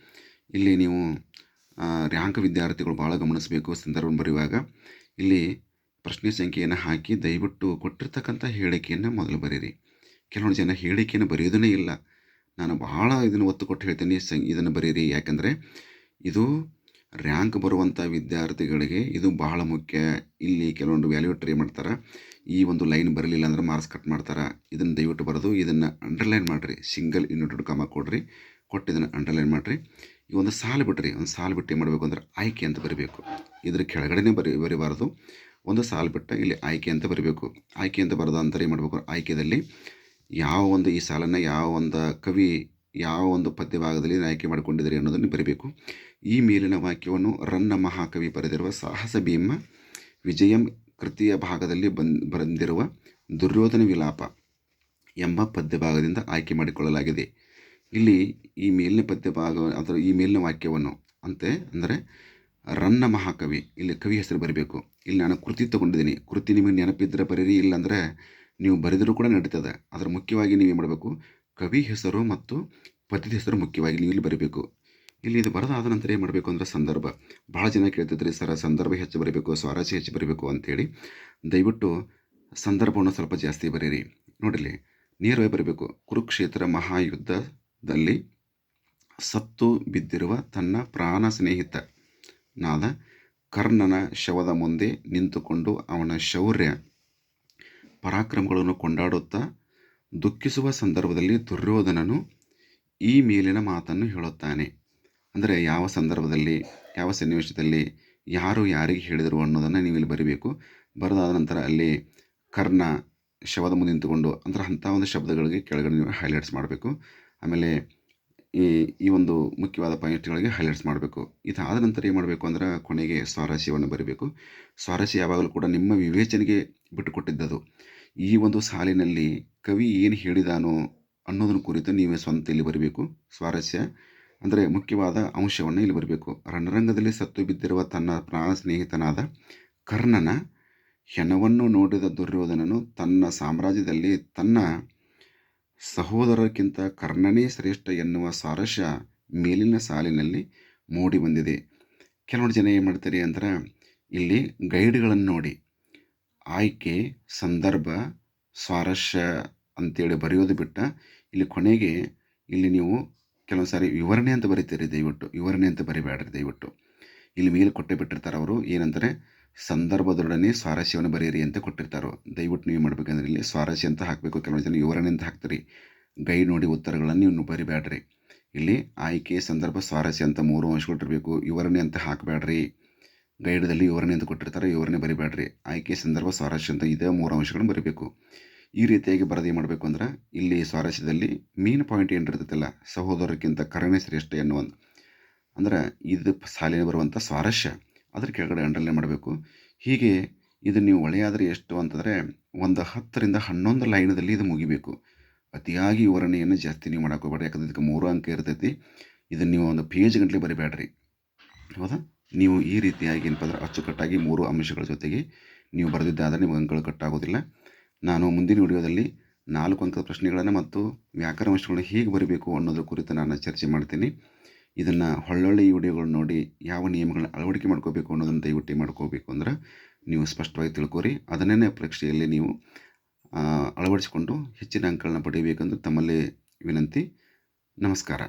ಇಲ್ಲಿ ನೀವು ರ್ಯಾಂಕ್ ವಿದ್ಯಾರ್ಥಿಗಳು ಭಾಳ ಗಮನಿಸಬೇಕು ಸಂದರ್ಭ ಬರೆಯುವಾಗ. ಇಲ್ಲಿ ಪ್ರಶ್ನೆ ಸಂಖ್ಯೆಯನ್ನು ಹಾಕಿ ದಯವಿಟ್ಟು ಕೊಟ್ಟಿರ್ತಕ್ಕಂಥ ಹೇಳಿಕೆಯನ್ನು ಮೊದಲು ಬರೀರಿ. ಕೆಲವೊಂದು ಜನ ಹೇಳಿಕೆಯನ್ನು ಬರೆಯೋದೇ ಇಲ್ಲ. ನಾನು ಬಹಳ ಇದನ್ನು ಒತ್ತು ಕೊಟ್ಟು ಹೇಳ್ತೀನಿ, ಸಂ, ಇದನ್ನು ಬರೀರಿ. ಯಾಕಂದರೆ ಇದು ರ್ಯಾಂಕ್ ಬರುವಂಥ ವಿದ್ಯಾರ್ಥಿಗಳಿಗೆ ಇದು ಬಹಳ ಮುಖ್ಯ. ಇಲ್ಲಿ ಕೆಲವೊಂದು ವ್ಯಾಲ್ಯೂ ಟ್ರೈ ಮಾಡ್ತಾರೆ. ಈ ಒಂದು ಲೈನ್ ಬರಲಿಲ್ಲ ಅಂದ್ರೆ ಮಾರ್ಕ್ಸ್ ಕಟ್ ಮಾಡ್ತಾರೆ. ಇದನ್ನು ದಯವಿಟ್ಟು ಬರೆದು ಇದನ್ನು ಅಂಡರ್ಲೈನ್ ಮಾಡಿರಿ. ಸಿಂಗಲ್ ಯೂನಿಟೆಡ್ ಕಮ ಕೊಡ್ರಿ. ಕೊಟ್ಟು ಇದನ್ನು ಅಂಡರ್ಲೈನ್ ಮಾಡಿರಿ. ಈ ಒಂದು ಸಾಲು ಬಿಟ್ರಿ. ಒಂದು ಸಾಲು ಬಿಟ್ಟು ಏನು ಮಾಡಬೇಕು ಅಂದ್ರೆ ಆಯ್ಕೆ ಅಂತ ಬರಬೇಕು. ಇದ್ರ ಕೆಳಗಡೆನೇ ಬರಿ, ಬರಿಬಾರ್ದು. ಒಂದು ಸಾಲು ಬಿಟ್ಟು ಇಲ್ಲಿ ಆಯ್ಕೆ ಅಂತ ಬರಬೇಕು. ಆಯ್ಕೆ ಅಂತ ಬರೆದ ಅಂತ ಏನು ಮಾಡಬೇಕು ಆಯ್ಕೆಯಲ್ಲಿ ಯಾವ ಒಂದು ಈ ಸಾಲನ್ನು ಯಾವ ಒಂದು ಕವಿ ಯಾವ ಒಂದು ಪದ್ಯ ಭಾಗದಲ್ಲಿ ಆಯ್ಕೆ ಮಾಡಿಕೊಂಡಿದ್ದೀರಿ ಅನ್ನೋದನ್ನು ಬರೀಬೇಕು. ಈ ಮೇಲಿನ ವಾಕ್ಯವನ್ನು ರನ್ನ ಮಹಾಕವಿ ಬರೆದಿರುವ ಸಾಹಸ ಭೀಮ ವಿಜಯಂ ಕೃತಿಯ ಭಾಗದಲ್ಲಿ ಬಂದ್ ಬಂದಿರುವ ದುರ್ಯೋಧನ ವಿಲಾಪ ಎಂಬ ಪದ್ಯಭಾಗದಿಂದ ಆಯ್ಕೆ ಮಾಡಿಕೊಳ್ಳಲಾಗಿದೆ. ಇಲ್ಲಿ ಈ ಮೇಲಿನ ಪದ್ಯಭಾಗ, ಅದರ ಈ ಮೇಲಿನ ವಾಕ್ಯವನ್ನು ಅಂತೆ ಅಂದರೆ ರನ್ನ ಮಹಾಕವಿ, ಇಲ್ಲಿ ಕವಿ ಹೆಸರು ಬರಬೇಕು. ಇಲ್ಲಿ ನಾನು ಕೃತಿ ತಗೊಂಡಿದ್ದೀನಿ. ಕೃತಿ ನಿಮಗೆ ನೆನಪಿದ್ದರೆ ಬರೀರಿ, ಇಲ್ಲಾಂದರೆ ನೀವು ಬರೆದರೂ ಕೂಡ ನಡೀತದೆ. ಅದರ ಮುಖ್ಯವಾಗಿ ನೀವೇನು ಮಾಡಬೇಕು? ಕವಿ ಹೆಸರು ಮತ್ತು ಪದ್ಯದ ಹೆಸರು ಮುಖ್ಯವಾಗಿ ನೀವು ಇಲ್ಲಿ ಬರೀಬೇಕು. ಇಲ್ಲಿ ಇದು ಬರದಾದ ನಂತರ ಏನು ಮಾಡಬೇಕು ಅಂದರೆ ಸಂದರ್ಭ. ಭಾಳ ಜನ ಕೇಳ್ತಿದ್ರಿ, ಸರ್, ಸಂದರ್ಭ ಹೆಚ್ಚು ಬರೀಬೇಕು ಸ್ವಾರಸ್ಯ ಹೆಚ್ಚು ಬರೀಬೇಕು ಅಂಥೇಳಿ ದಯವಿಟ್ಟು ಸಂದರ್ಭವನ್ನು ಸ್ವಲ್ಪ ಜಾಸ್ತಿ ಬರೀರಿ. ನೋಡಿರಿ ನೇರವೇ ಬರಬೇಕು. ಕುರುಕ್ಷೇತ್ರ ಮಹಾಯುದ್ಧದಲ್ಲಿ ಸತ್ತು ಬಿದ್ದಿರುವ ತನ್ನ ಪ್ರಾಣ ಸ್ನೇಹಿತ ನಾದ ಕರ್ಣನ ಶವದ ಮುಂದೆ ನಿಂತುಕೊಂಡು ಅವನ ಶೌರ್ಯ, ಪರಾಕ್ರಮಗಳನ್ನು ಕೊಂಡಾಡುತ್ತಾ ದುಃಖಿಸುವ ಸಂದರ್ಭದಲ್ಲಿ ದುರ್ಯೋಧನನು ಈ ಮೇಲಿನ ಮಾತನ್ನು ಹೇಳುತ್ತಾನೆ. ಅಂದರೆ ಯಾವ ಸಂದರ್ಭದಲ್ಲಿ, ಯಾವ ಸನ್ನಿವೇಶದಲ್ಲಿ ಯಾರು ಯಾರಿಗೆ ಹೇಳಿದರು ಅನ್ನೋದನ್ನು ನೀವು ಇಲ್ಲಿ ಬರೀಬೇಕು. ಬರೆದಾದ ನಂತರ ಅಲ್ಲಿ ಕರ್ಣ ಶವದ ಮುಂದೆ ನಿಂತುಕೊಂಡು ಅಂದ್ರೆ ಅಂಥ ಒಂದು ಶಬ್ದಗಳಿಗೆ ಕೆಳಗಡೆ ನೀವು ಹೈಲೈಟ್ಸ್ ಮಾಡಬೇಕು. ಆಮೇಲೆ ಈ ಈ ಒಂದು ಮುಖ್ಯವಾದ ಪಾಯಿಂಟ್ಗಳಿಗೆ ಹೈಲೈಟ್ಸ್ ಮಾಡಬೇಕು. ಇದಾದ ನಂತರ ಏನು ಮಾಡಬೇಕು ಅಂದ್ರೆ ಕೊನೆಗೆ ಸ್ವಾರಸ್ಯವನ್ನು ಬರೀಬೇಕು. ಸ್ವಾರಸ್ಯ ಯಾವಾಗಲೂ ಕೂಡ ನಿಮ್ಮ ವಿವೇಚನೆಗೆ ಬಿಟ್ಟುಕೊಟ್ಟಿದ್ದದು. ಈ ಒಂದು ಸಾಲಿನಲ್ಲಿ ಕವಿ ಏನು ಹೇಳಿದಾನೋ ಅನ್ನೋದನ್ನು ಕುರಿತು ನೀವೇ ಸ್ವಂತ ಇಲ್ಲಿ ಬರೀಬೇಕು. ಸ್ವಾರಸ್ಯ ಅಂದರೆ ಮುಖ್ಯವಾದ ಅಂಶವನ್ನು ಇಲ್ಲಿ ಬರಬೇಕು. ರಣರಂಗದಲ್ಲಿ ಸತ್ತು ಬಿದ್ದಿರುವ ತನ್ನ ಪ್ರಾಣ ಸ್ನೇಹಿತನಾದ ಕರ್ಣನ ಹೆಣವನ್ನು ನೋಡಿದ ದುರ್ಯೋಧನನು ತನ್ನ ಸಾಮ್ರಾಜ್ಯದಲ್ಲಿ ತನ್ನ ಸಹೋದರಕ್ಕಿಂತ ಕರ್ಣನೇ ಶ್ರೇಷ್ಠ ಎನ್ನುವ ಸಾರಸ್ಯ ಮೇಲಿನ ಸಾಲಿನಲ್ಲಿ ಮೂಡಿ ಬಂದಿದೆ. ಕೆಲವೊಂದು ಜನ ಏನು ಮಾಡ್ತಾರೆ ಅಂದ್ರೆ ಇಲ್ಲಿ ಗೈಡ್ಗಳನ್ನು ನೋಡಿ, ಆಯ್ಕೆ, ಸಂದರ್ಭ ಸ್ವಾರಸ್ಯ ಅಂತೇಳಿ ಬರೆಯೋದು ಬಿಟ್ಟ ಇಲ್ಲಿ ಕೊನೆಗೆ ಇಲ್ಲಿ ನೀವು ಕೆಲವೊಂದು ಸಾರಿ ವಿವರಣೆ ಅಂತ ಬರೀತೀರಿ ದಯವಿಟ್ಟು, ವಿವರಣೆ ಅಂತ ಬರಿಬೇಡ್ರಿ ದಯವಿಟ್ಟು. ಇಲ್ಲಿ ಮೇಲೆ ಕೊಟ್ಟೆ ಬಿಟ್ಟಿರ್ತಾರೆ ಅವರು. ಏನಂತಾರೆ? ಸಂದರ್ಭದೊಡನೆ ಸ್ವಾರಸ್ಯವನ್ನು ಬರೆಯಿರಿ ಅಂತ ಕೊಟ್ಟಿರ್ತಾರೆ. ದಯವಿಟ್ಟು ನೀವು ಮಾಡ್ಬೇಕಂದ್ರೆ ಇಲ್ಲಿ ಸ್ವಾರಸ್ಯ ಅಂತ ಹಾಕಬೇಕು. ಕೆಲವೊಂದು ಜನ ವಿವರಣೆ ಅಂತ ಹಾಕ್ತೀರಿ. ಗೈಡ್ ನೋಡಿ ಉತ್ತರಗಳನ್ನು ನೀವು ಬರಿಬೇಡ್ರಿ. ಇಲ್ಲಿ ಆಯ್ಕೆ, ಸಂದರ್ಭ, ಸ್ವಾರಸ್ಯ ಅಂತ ಮೂರು ಅಂಶಗಳಿರಬೇಕು ವಿವರಣೆ ಅಂತ ಹಾಕಬೇಡ್ರಿ. ಗೈಡದಲ್ಲಿ ವಿವರಣೆ ಅಂತ ಕೊಟ್ಟಿರ್ತಾರೆ. ವಿವರಣೆ ಬರಿಬೇಡ್ರಿ. ಆಯ್ಕೆ, ಸಂದರ್ಭ, ಸ್ವಾರಸ್ಯ ಅಂತ ಇದೇ ಮೂರು ಅಂಶಗಳನ್ನು ಬರೀಬೇಕು. ಈ ರೀತಿಯಾಗಿ ಬರದಿ ಮಾಡಬೇಕು ಅಂದ್ರೆ ಇಲ್ಲಿ ಸ್ವಾರಸ್ಯದಲ್ಲಿ ಮೇನ್ ಪಾಯಿಂಟ್ ಏನಿರ್ತೈತಲ್ಲ ಸಹೋದರಕ್ಕಿಂತ ಕರಣೆ ಶ್ರೇಷ್ಠ ಎನ್ನುವ ಅಂದ್ರೆ ಇದು ಸಾಲಿನ ಬರುವಂಥ ಸ್ವಾರಸ್ಯ. ಅದ್ರ ಕೆಳಗಡೆ ಅಂಡರ್ಲೈನ್ ಮಾಡಬೇಕು. ಹೀಗೆ ಇದು ನೀವು ಒಳ್ಳೆಯಾದರೆ ಎಷ್ಟು ಅಂತಂದರೆ ಒಂದು ಹತ್ತರಿಂದ ಹನ್ನೊಂದು ಲೈನದಲ್ಲಿ ಇದು ಮುಗಿಬೇಕು. ಅತಿಯಾಗಿ ವಿವರಣೆಯನ್ನು ಜಾಸ್ತಿ ನೀವು ಮಾಡಕ್ಕೆ ಹೋಗ್ಬೇಡಿ ಯಾಕಂದ್ರೆ ಇದಕ್ಕೆ ಮೂರು ಅಂಕ ಇರ್ತೈತಿ. ಇದನ್ನು ನೀವು ಒಂದು ಪೇಜ್ ಗಂಟಲೆ ಬರಿಬೇಡ್ರಿ. ಹೌದಾ? ನೀವು ಈ ರೀತಿಯಾಗಿ ಏನಪ್ಪ ಅಂದ್ರೆ ಅಚ್ಚುಕಟ್ಟಾಗಿ ಮೂರು ಅಂಶಗಳ ಜೊತೆಗೆ ನೀವು ಬರೆದಿದ್ದಾದರೆ ನಿಮಗೆ ಅಂಕಗಳು ಕಟ್ಟಾಗೋದಿಲ್ಲ ನಾನು ಮುಂದಿನ ವಿಡಿಯೋದಲ್ಲಿ ನಾಲ್ಕು ಅಂಕದ ಪ್ರಶ್ನೆಗಳನ್ನು ಮತ್ತು ವ್ಯಾಕರಣ ಅಂಶಗಳನ್ನು ಹೇಗೆ ಬರೀಬೇಕು ಅನ್ನೋದ್ರ ಕುರಿತು ನಾನು ಚರ್ಚೆ ಮಾಡ್ತೀನಿ. ಇದನ್ನು ಹೊಳ್ಳೊಳ್ಳೆ ವಿಡಿಯೋಗಳನ್ನ ನೋಡಿ ಯಾವ ನಿಯಮಗಳನ್ನ ಅಳವಡಿಕೆ ಮಾಡ್ಕೋಬೇಕು ಅನ್ನೋದನ್ನು ದಯವಿಟ್ಟು ಮಾಡ್ಕೋಬೇಕು ಅಂದ್ರೆ ನೀವು ಸ್ಪಷ್ಟವಾಗಿ ತಿಳ್ಕೊರಿ. ಅದನ್ನೇ ಪರೀಕ್ಷೆಯಲ್ಲಿ ನೀವು ಅಳವಡಿಸಿಕೊಂಡು ಹೆಚ್ಚಿನ ಅಂಕಗಳನ್ನ ಪಡೆಯಬೇಕೆಂದು ತಮ್ಮಲ್ಲಿ ವಿನಂತಿ. ನಮಸ್ಕಾರ.